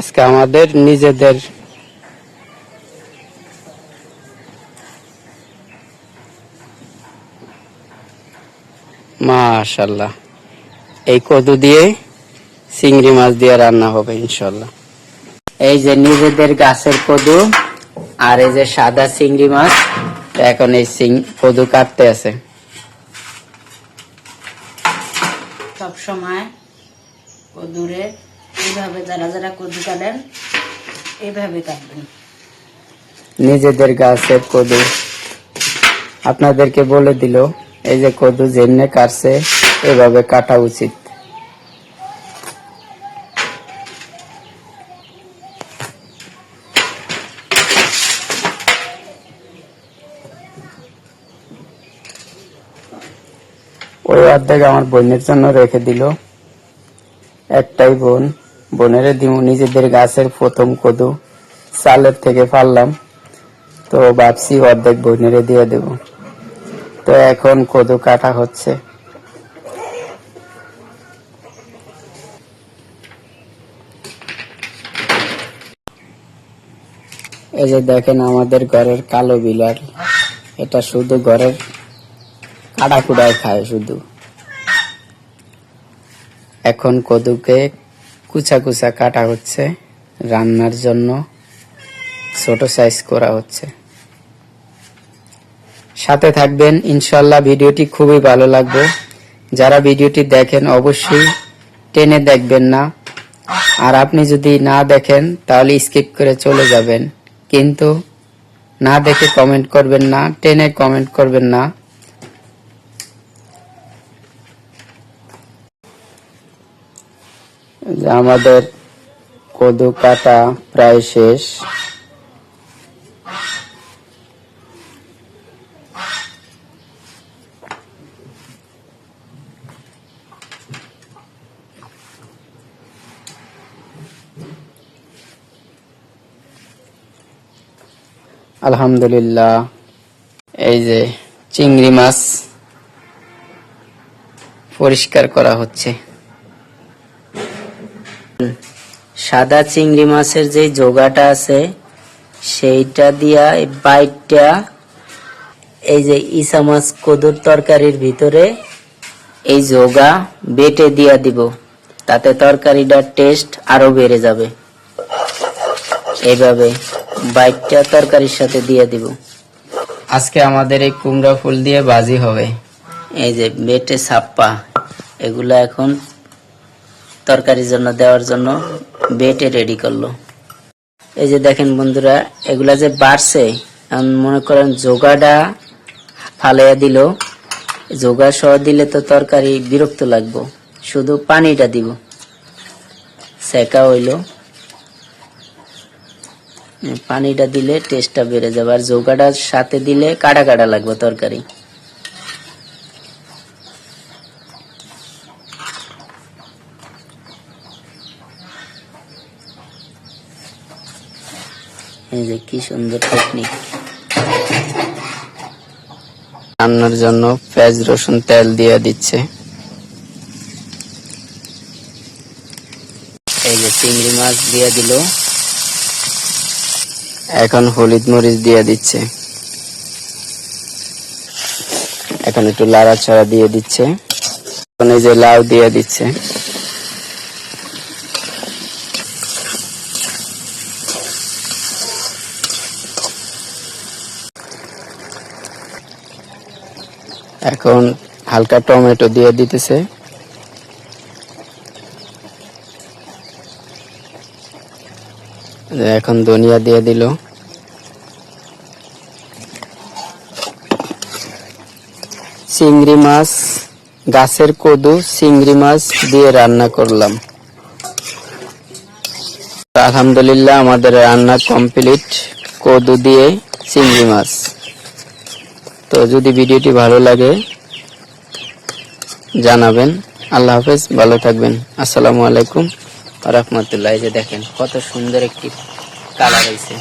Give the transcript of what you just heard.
আজকে আমাদের নিজেদের মাশাল্লাহ এই কদু দিয়ে চিংড়ি মাছ দিয়ে রান্না হবে ইনশাল্লাহ এই যে নিজেদের গাছের কদু আর এই যে সাদা চিংড়ি মাছ, এখন এই চিং- কদু কাটতে আছে। সব সময় কদুরে এইভাবে যারা যারা কদু কাটেন, এইভাবে কাটবেন। নিজেদের গাছের কদু। আপনাদেরকে বলে দিল, এই যে কদু যেমনে কাটছে, এভাবে কাটা উচিত। ওই অর্ধেক আমার বোনের জন্য রেখে দিল। একটাই বোন। বোনের দিব নিজেদের গাছের প্রথম কদু চালের থেকে পারলাম তো ভাবছি অর্ধেক বোনেরে দিয়ে দেব। তো এখন কদু কাটা হচ্ছে। এই যে দেখেন আমাদের ঘরের কালো বিলাল, এটা শুধু ঘরের কাটা কুড়ায় খায় শুধু। এখন কদুকে কুচা কুচা কাটা হচ্ছে, রান্নার জন্য ছোট সাইজ করা হচ্ছে। সাথে থাকবেন ইনশাল্লাহ ভিডিওটি খুবই ভালো লাগবে। যারা ভিডিওটি দেখেন, অবশ্যই টেনে দেখবেন না। আর আপনি যদি না দেখেন, তাহলে স্কিপ করে চলে যাবেন। কিন্তু না দেখে কমেন্ট করবেন না, টেনে কমেন্ট করবেন না। আমাদের কদু কাটা প্রায় শেষ। আলহামদুলিল্লাহ এই যে চিংড়ি মাছ পরিষ্কার করা হচ্ছে। সাদা চিংড়ি মাছের যে জোগাটা আছে সেইটা দিয়া এই বাইটটা এই যে ইসা মাছ কদুর তরকারির ভিতরে এই জোগা বেটে দিয়া দিব। তাতে তরকারিটার টেস্ট আরও বেড়ে যাবে। এইভাবে বাইটটা তরকারির সাথে দিয়ে দিব। আজকে আমাদের এই কুমড়া ফুল দিয়ে বাজি হবে। এই যে বেটে ছাপ্পা এগুলা এখন তরকারির জন্য, দেওয়ার জন্য বেটে রেডি করল। এই যে দেখেন বন্ধুরা, এগুলা যে বাড়ছে মনে করেন যোগাটা ফালাইয়া দিল। যোগা সহ দিলে তো তরকারি বিরক্ত লাগবো। শুধু পানিটা দিব। সেকা হইল। পানিটা দিলে টেস্টটা বেড়ে যাবে। আর যোগাটার সাথে দিলে কাটা কাটা লাগবে তরকারি। এই যে কি সুন্দর টেকনিক রান্নার জন্য পেঁয়াজ, রসুন, তেল দিয়ে দিচ্ছে। এই যে চিংড়ি মাছ দিয়ে দিল। এখন হলুদ মরিচ দিয়ে দিচ্ছে। এখন একটু লাড়াছাড়া দিয়ে দিচ্ছে। এখন এই যে লাউ দিয়ে দিচ্ছে। এখন হালকা টমেটো দিয়ে দিতেছে। এখন ধনিয়া দিয়ে দিল। চিংড়ি মাছ, গাছের কদু, চিংড়ি মাছ দিয়ে রান্না করলাম। আলহামদুলিল্লাহ আমাদের রান্না কমপ্লিট। কদু দিয়ে চিংড়ি মাছ। তো যদি ভিডিওটি ভালো লাগে, জানাবেন। আল্লাহ হাফেজ, ভালো থাকবেন। আসসালামু আলাইকুম। রহমতুল্লাহ। যে দেখেন, কত সুন্দর একটি কালার হয়েছে